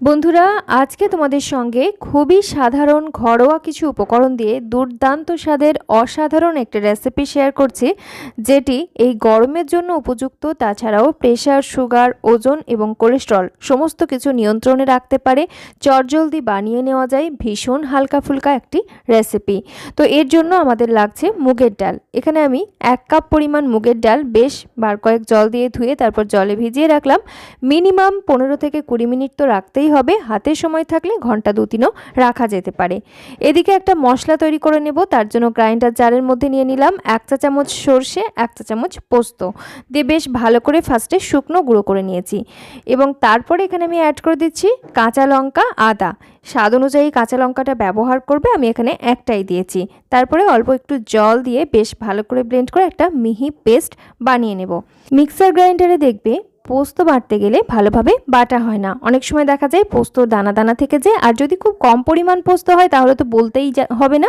বন্ধুরা, আজকে তোমাদের সঙ্গে খুবই সাধারণ ঘরোয়া কিছু উপকরণ দিয়ে দুর্দান্ত স্বাদের অসাধারণ একটি রেসিপি শেয়ার করছি, যেটি এই গরমের জন্য উপযুক্ত, তাছাড়াও প্রেশার সুগার ওজন এবং কোলেস্ট্রল সমস্ত কিছু নিয়ন্ত্রণে রাখতে পারে। চটজলদি বানিয়ে নেওয়া যায় ভীষণ হালকা ফুলকা একটি রেসিপি তো এর জন্য আমাদের লাগছে মুগের ডাল। এখানে আমি এক কাপ পরিমাণ মুগের ডাল, বেশ বার কয়েক জল দিয়ে ধুয়ে তারপর জলে ভিজিয়ে রাখলাম। মিনিমাম পনেরো থেকে কুড়ি মিনিট তো রাখতেই হবে, হাতে সময় থাকলে ঘণ্টা দু তিনও রাখা যেতে পারে। এদিকে একটা মশলা তৈরি করে নেব, তার জন্য গ্রাইন্ডার জারের মধ্যে নিয়ে নিলাম এক চা চামচ সর্ষে, এক চা চামচ পোস্ত। দিয়ে বেশ ভালো করে ফার্স্টে শুকনো গুঁড়ো করে নিয়েছি। এবং তারপরে এখানে আমি অ্যাড করে দিচ্ছি কাঁচা লঙ্কা, আদা। স্বাদ অনুযায়ী কাঁচা লঙ্কাটা ব্যবহার করবে, আমি এখানে একটাই দিয়েছি। তারপরে অল্প একটু জল দিয়ে বেশ ভালো করে ব্লেন্ড করে একটা মিহি পেস্ট বানিয়ে নেব। মিক্সার গ্রাইন্ডারে দেখবে পোস্ত বাটতে গেলে ভালোভাবে বাটা হয় না। অনেক সময় দেখা যায় পোস্ত দানা দানা থেকে যায়, আর যদি খুব কম পরিমাণ পোস্ত হয় তাহলে তো বলতেই হবে না,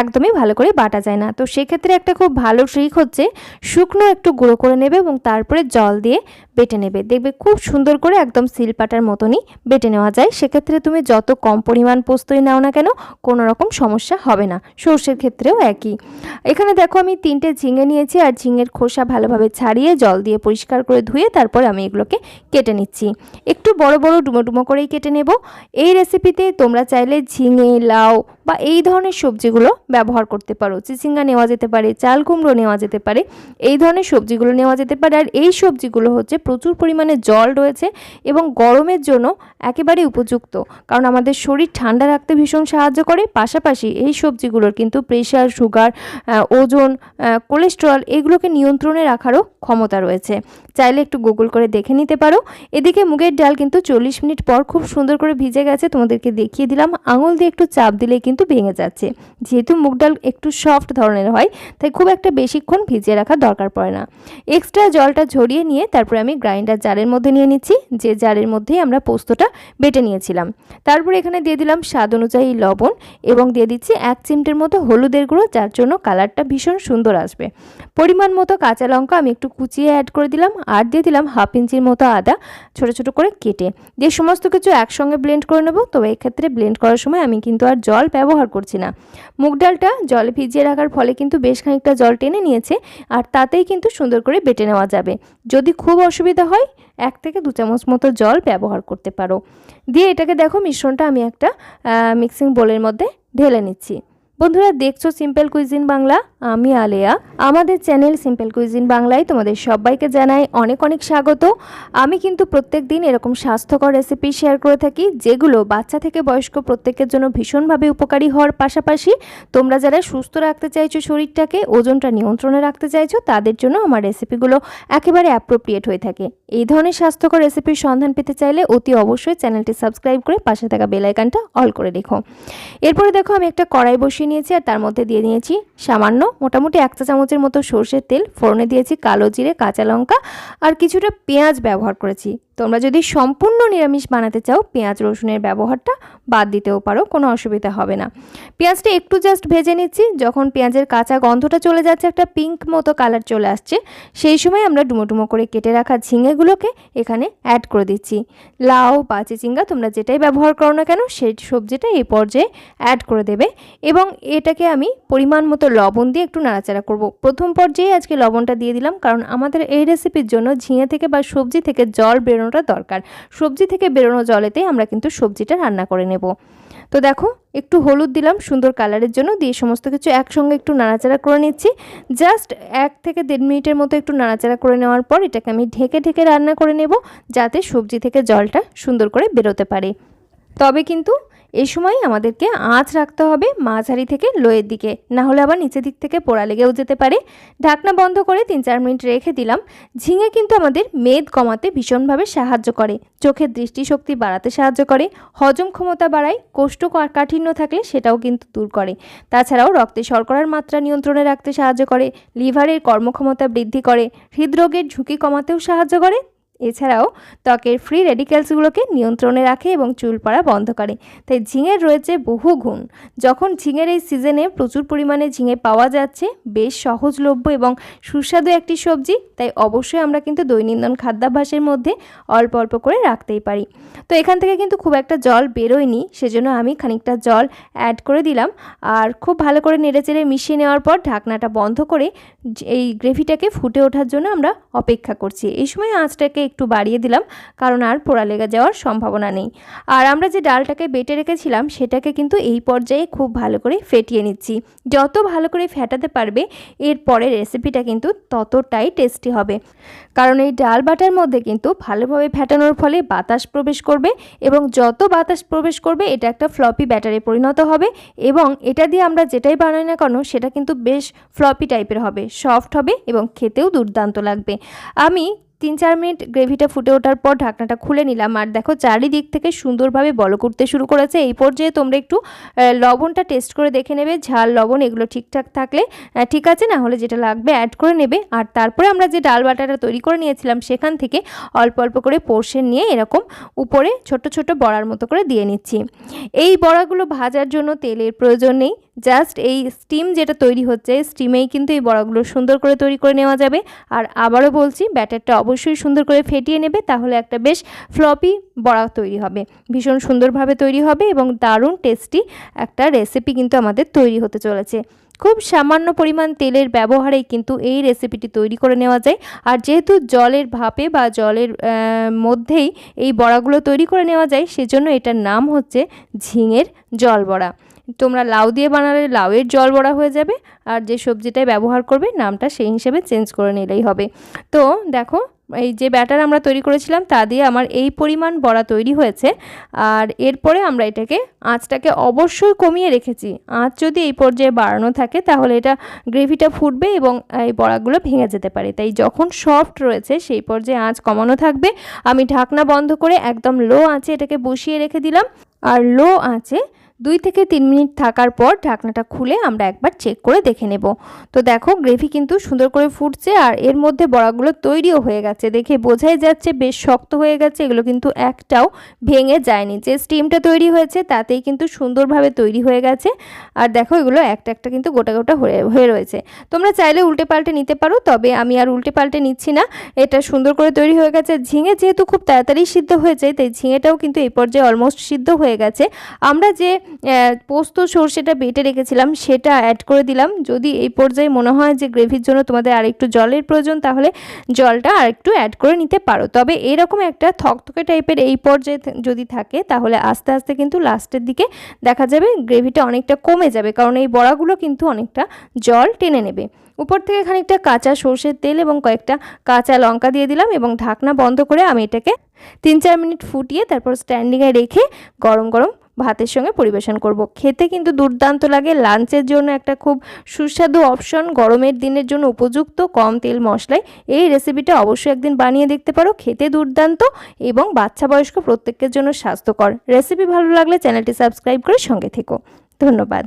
একদমই ভালো করে বাটা যায় না। তো সেক্ষেত্রে একটা খুব ভালো ট্রিক হচ্ছে, শুকনো একটু গুঁড়ো করে নেবে এবং তারপরে জল দিয়ে বেটে নেবে। দেখবে খুব সুন্দর করে একদম শিলপাটার মতনই বেটে নেওয়া যায়। সেক্ষেত্রে তুমি যত কম পরিমাণ পোস্তই নাও না কেন, কোনো রকম সমস্যা হবে না। সর্ষের ক্ষেত্রেও একই। এখানে দেখো আমি তিনটে ঝিঙে নিয়েছি আর ঝিঙের খোসা ভালোভাবে ছাড়িয়ে জল দিয়ে পরিষ্কার করে ধুয়ে তারপর আমি এগুলোকে কেটে নিচ্ছি। একটু বড় বড় ডুমো ডুমো করেই কেটে নেব। এই রেসিপিতে তোমরা চাইলে ঝিঙে, লাউ বা এই ধরনের সবজিগুলো ব্যবহার করতে পারো। চিচিঙ্গা নেওয়া যেতে পারে, চাল কুমড়ো নেওয়া যেতে পারে, এই ধরনের সবজিগুলো নেওয়া যেতে পারে। আর এই সবজিগুলো হচ্ছে প্রচুর পরিমাণে জল রয়েছে এবং গরমের জন্য একেবারে উপযুক্ত। কারণ আমাদের শরীর ঠান্ডা রাখতে ভীষণ সাহায্য করে। পাশাপাশি এই সবজিগুলোর কিন্তু প্রেশার সুগার ওজন কোলেস্ট্রল এগুলোকে নিয়ন্ত্রণে রাখারও ক্ষমতা রয়েছে। চাইলে একটু গুগল করে দেখে নিতে পারো। এদিকে মুগের ডাল কিন্তু চল্লিশ মিনিট পর খুব সুন্দর করে ভিজে গেছে। তোমাদেরকে দেখিয়ে দিলাম, আঙুল দিয়ে একটু চাপ দিলেই কিন্তু ভেঙে যাচ্ছে। যেহেতু মুগ ডাল একটু সফট ধরনের হয়, তাই খুব একটা বেশিক্ষণ ভিজিয়ে রাখার দরকার পড়ে না। এক্সট্রা জলটা ঝরিয়ে নিয়ে তারপরে আমি গ্রাইন্ডার জারের মধ্যে নিয়ে নিচ্ছি, যে জারের মধ্যেই আমরা পোস্তটা বেটে নিয়েছিলাম। তারপরে এখানে দিয়ে দিলাম স্বাদ অনুযায়ী লবণ এবং দিয়ে দিচ্ছি এক চিমটের মতো হলুদের গুঁড়ো, যার জন্য কালারটা ভীষণ সুন্দর আসবে। পরিমাণ মতো কাঁচা লঙ্কা আমি একটু কুচিয়ে অ্যাড করে দিলাম আর দিয়ে দিলাম হাফ ইঞ্চির মতো আদা ছোট ছোট করে কেটে। যে সমস্ত কিছু একসঙ্গে ব্লেন্ড করে নেব তবে এক্ষেত্রে ব্লেন্ড করার সময় আমি কিন্তু আর জল ব্যবহার করছি না। মুগ ডালটা জলে ভিজিয়ে রাখার ফলে কিন্তু বেশ খানিকটা জল টেনে নিয়েছে, আর তাতেই কিন্তু সুন্দর করে বেটে নেওয়া যাবে। যদি খুব অসুবিধা হয়, এক থেকে দু চামচ মতো জল ব্যবহার করতে পারো। দিয়ে এটাকে দেখো মিশ্রণটা আমি একটা মিক্সিং বোলের মধ্যে ঢেলে নিচ্ছি। বন্ধুরা, দেখছ সিম্পল কুইজিন বাংলা আমি আলেয়া। আমাদের চ্যানেল সিম্পল কুইজিন বাংলায় তোমাদের সবাইকে জানাই অনেক অনেক স্বাগত। আমি কিন্তু প্রত্যেক দিন এরকম স্বাস্থ্যকর রেসিপি শেয়ার করে থাকি, যেগুলো বাচ্চা থেকে বয়স্ক প্রত্যেকের জন্য ভীষণভাবে উপকারী হওয়ার পাশাপাশি তোমরা যারা সুস্থ রাখতে চাইছো শরীরটাকে, ওজনটা নিয়ন্ত্রণে রাখতে চাইছো, তাদের জন্য আমার রেসিপিগুলো একেবারে অ্যাপ্রোপ্রিয়েট হয়ে থাকে। এই ধরনের স্বাস্থ্যকর রেসিপির সন্ধান পেতে চাইলে অতি অবশ্যই চ্যানেলটি সাবস্ক্রাইব করে পাশে থাকা বেলাইকানটা অল করে রেখো। এরপরে দেখো, আমি একটা কড়াই বসিয়ে নিয়েছি আর তার মধ্যে দিয়ে নিয়েছি সামান্য মোটামুটি এক চা চামচের মতো সর্ষের তেল, ফোড়নে দিয়েছি কালো জিরে, কাঁচা লঙ্কা আর কিছুটা পেঁয়াজ ব্যবহার করেছি। তোমরা যদি সম্পূর্ণ নিরামিষ বানাতে চাও, পেঁয়াজ, রসুনের ব্যবহারটা বাদ দিতেও পারো, কোনো অসুবিধা হবে না। পেঁয়াজটা একটু জাস্ট ভেজে নিচ্ছি, যখন পেঁয়াজের কাঁচা গন্ধটা চলে যাচ্ছে, একটা পিঙ্ক মতো কালার চলে আসছে, সেই সময় আমরা ডুমো ডুমো করে কেটে রাখা ঝিঙেগুলোকে এখানে অ্যাড করে দিচ্ছি। লাউ বা চিচিঙ্গা তোমরা যেটাই ব্যবহার করো না কেন, সেই সবজিটা এই পর্যায়ে অ্যাড করে দেবে এবং এটাকে আমি পরিমাণ মতো লবণ দিয়ে একটু নাড়াচাড়া করব। প্রথম পর্যায়ে আজকে লবণটা দিয়ে দিলাম, কারণ আমাদের এই রেসিপির জন্য ঝিঙে থেকে বা সবজি থেকে জল বেরোনোটা দরকার। সবজি থেকে বেরোনো জলেতেই আমরা কিন্তু সবজিটা রান্না করে নেব। তো দেখো, একটু হলুদ দিলাম, সুন্দর কালারের জন্য দিয়ে সমস্ত কিছু একসঙ্গে একটু নাড়াচাড়া করে নিচ্ছি। জাস্ট এক থেকে দেড় মিনিটের মতো একটু নাড়াচাড়া করে নেওয়ার পর এটাকে আমি ঢেকে ঢেকে রান্না করে নেব, যাতে সবজি থেকে জলটা সুন্দর করে বেরোতে পারে। তবে কিন্তু এই সময় আমাদেরকে আঁচ রাখতে হবে মাঝারি থেকে লোয়ের দিকে না হলে আবার নিচের দিক থেকে পোড়া লেগেও যেতে পারে। ঢাকনা বন্ধ করে তিন চার মিনিট রেখে দিলাম। ঝিঙে কিন্তু আমাদের মেদ কমাতে ভীষণভাবে সাহায্য করে। চোখের দৃষ্টিশক্তি বাড়াতে সাহায্য করে। হজম ক্ষমতা বাড়ায়। কোষ্ঠকাঠিন্য থাকলে সেটাও কিন্তু দূর করে। তাছাড়াও রক্তে শর্করার মাত্রা নিয়ন্ত্রণে রাখতে সাহায্য করে। লিভারের কর্মক্ষমতা বৃদ্ধি করে। হৃদরোগের ঝুঁকি কমাতেও সাহায্য করে। এছাড়াও ত্বকের ফ্রি রেডিক্যালসগুলোকে নিয়ন্ত্রণে রাখে এবং চুল পড়া বন্ধ করে। তাই ঝিঙের রয়েছে বহু গুণ। যখন ঝিঙের এই সিজনে প্রচুর পরিমাণে ঝিঙে পাওয়া যাচ্ছে, বেশ সহজলভ্য এবং সুস্বাদু একটি সবজি, তাই অবশ্যই আমরা কিন্তু দৈনন্দিন খাদ্যাভ্যাসের মধ্যে অল্প অল্প করে রাখতেই পারি। তো এখান থেকে কিন্তু খুব একটা জল বেরোয়নি, সেজন্য আমি খানিকটা জল অ্যাড করে দিলাম। আর খুব ভালো করে নেড়েচেড়ে মিশিয়ে নেওয়ার পর ঢাকনাটা বন্ধ করে, এই গ্রেভিটাকে ফুটে ওঠার জন্য আমরা অপেক্ষা করছি। এই সময় আঁচটাকে একটু বাড়িয়ে দিলাম, কারণ আর পোড়া লেগে যাওয়ার সম্ভাবনা নেই। আর আমরা যে ডালটাকে বেটে রেখেছিলাম, সেটাকে কিন্তু এই পর্যায়ে খুব ভালো করে ফেটিয়ে নিচ্ছি। যত ভালো করে ফেটাতে পারবে, এর পরে রেসিপিটা কিন্তু ততটাই টেস্টি হবে। কারণ এই ডাল বাটার মধ্যে কিন্তু ভালোভাবে ফেটানোর ফলে বাতাস প্রবেশ করবে এবং যত বাতাস প্রবেশ করবে, এটা একটা ফ্লপি ব্যাটারে পরিণত হবে এবং এটা দিয়ে আমরা যেটাই বানাই না কেন, সেটা কিন্তু বেশ ফ্লপি টাইপের হবে, সফট হবে এবং খেতেও দুর্দান্ত লাগবে। আমি তিন চার মিনিট গ্রেভিটা ফুটে ওঠার পর ঢাকনাটা খুলে নিলাম। আর দেখো, চারিদিক থেকে সুন্দরভাবে বল করতে শুরু করেছে। এই পর্যায়ে তোমরা একটু লবণটা টেস্ট করে দেখে নেবে। ঝাল, লবণ এগুলো ঠিকঠাক থাকলে ঠিক আছে, না হলে যেটা লাগবে অ্যাড করে নেবে। আর তারপরে আমরা যে ডাল বাটাটা তৈরি করে নিয়েছিলাম, সেখান থেকে অল্প অল্প করে পোর্শন নিয়ে এরকম উপরে ছোট ছোট বড়ার মতো করে দিয়ে নিচ্ছি। এই বড়াগুলো ভাজার জন্য তেলের প্রয়োজন নেই। জাস্ট এই স্টিম যেটা তৈরি হচ্ছে, স্টিমেই কিন্তু এই বড়াগুলো সুন্দর করে তৈরি করে নেওয়া যাবে। আর আবারও বলছি, ব্যাটারটা অবশ্যই সুন্দর করে ফেটিয়ে নেবে, তাহলে একটা বেশ ফ্লপি বড়া তৈরি হবে। ভীষণ সুন্দরভাবে তৈরি হবে এবং দারুণ টেস্টি একটা রেসিপি কিন্তু আমাদের তৈরি হতে চলেছে। খুব সামান্য পরিমাণ তেলের ব্যবহারেই কিন্তু এই রেসিপিটি তৈরি করে নেওয়া যায়। আর যেহেতু জলের ভাপে বা জলের মধ্যেই এই বড়াগুলো তৈরি করে নেওয়া যায়, সেজন্য এটার নাম হচ্ছে ঝিঙের জল বড়া। তোমরা লাউ দিয়ে বানালে লাউয়ের জল বড়া হয়ে যাবে, আর যে সবজিটাই ব্যবহার করবে নামটা সেই হিসেবে চেঞ্জ করে নিলেই হবে। তো দেখো, এই যে ব্যাটার আমরা তৈরি করেছিলাম তা দিয়ে আমার এই পরিমাণ বড়া তৈরি হয়েছে, আর এরপরে আমরা এটাকে আঁচটাকে অবশ্যই কমিয়ে রেখেছি। আঁচ যদি এই পর্যায়ে বাড়ানো থাকে তাহলে এটা গ্রেভিটা ফুটবে এবং এই বড়াগুলো ভেঙে যেতে পারে। তাই যখন সফট রয়েছে সেই পর্যায়ে আঁচ কমানো থাকবে। আমি ঢাকনা বন্ধ করে একদম লো আঁচে এটাকে বসিয়ে রেখে দিলাম। আর লো আঁচে দুই থেকে তিন মিনিট থাকার পর ঢাকনাটা খুলে আমরা একবার চেক করে দেখে নেব। তো দেখো গ্রেভি কিন্তু সুন্দর করে ফুটছে আর এর মধ্যে বড়াগুলো তৈরিও হয়ে গেছে। দেখে বোঝাই যাচ্ছে বেশ শক্ত হয়ে গেছে, এগুলো কিন্তু একটাও ভেঙে যায়নি। যে স্টিমটা তৈরি হয়েছে, তাতেই কিন্তু সুন্দরভাবে তৈরি হয়ে গেছে। আর দেখো, এগুলো একটা একটা কিন্তু গোটা গোটা হয়ে হয়ে রয়েছে। তোমরা চাইলে উল্টে পাল্টে নিতে পারো, তবে আমি আর উল্টে পাল্টে নিচ্ছি না। এটা সুন্দর করে তৈরি হয়ে গেছে। ঝিঙে যেহেতু খুব তাড়াতাড়ি সিদ্ধ হয়ে যায়, তাই ঝিঙেটাও কিন্তু এই পর্যায়ে অলমোস্ট সিদ্ধ হয়ে গেছে। আমরা যে পোস্ত সর্ষেটা বেটে রেখেছিলাম, সেটা অ্যাড করে দিলাম। যদি এই পর্যায়ে মনে হয় যে গ্রেভির জন্য তোমাদের আরেকটু জলের প্রয়োজন, তাহলে জলটা আরেকটু অ্যাড করে নিতে পারো। তবে এরকম একটা থকথকে টাইপের এই পর্যায়ে যদি থাকে, তাহলে আস্তে আস্তে কিন্তু লাস্টের দিকে দেখা যাবে গ্রেভিটা অনেকটা কমে যাবে, কারণ এই বড়াগুলো কিন্তু অনেকটা জল টেনে নেবে। উপর থেকে খানিকটা কাঁচা সর্ষের তেল এবং কয়েকটা কাঁচা লঙ্কা দিয়ে দিলাম এবং ঢাকনা বন্ধ করে আমি এটাকে তিন চার মিনিট ফুটিয়ে তারপর স্ট্যান্ডিংয়ে রেখে গরম গরম ভাতের সঙ্গে পরিবেশন করব। খেতে কিন্তু দুর্দান্ত লাগে। লাঞ্চের জন্য একটা খুব সুস্বাদু অপশন। গরমের দিনের জন্য উপযুক্ত কম তেল মশলায়। এই রেসিপিটা অবশ্যই একদিন বানিয়ে দেখতে পারো। খেতে দুর্দান্ত এবং বাচ্চা বয়স্ক প্রত্যেকের জন্য স্বাস্থ্যকর। রেসিপি ভালো লাগলে চ্যানেলটি সাবস্ক্রাইব করে সঙ্গে থেকো। ধন্যবাদ।